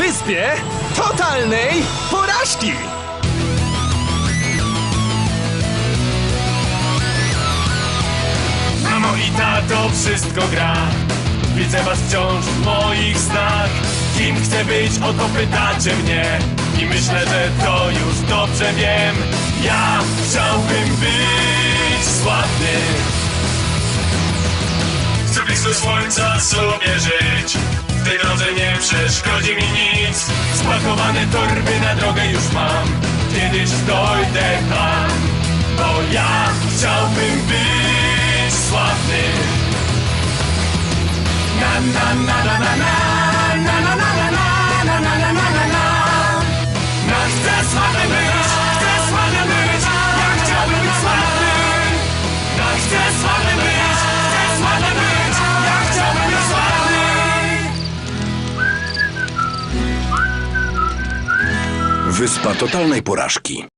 wyspie totalnej porażki! Mamo i tato, wszystko gra. Widzę was wciąż w moich snach. Kim chcę być, o to pytacie mnie. I myślę, że to już dobrze wiem. Ja chciałbym być sławny. Chcę blisko słońca sobie żyć nic Spakowane torby na drogę już mam Kiedyś dojdę tam Bo ja chciałbym być sławny Na na na na na na Na na na na na na na na na na na Na chcę sławny być Chcę Wyspa totalnej porażki.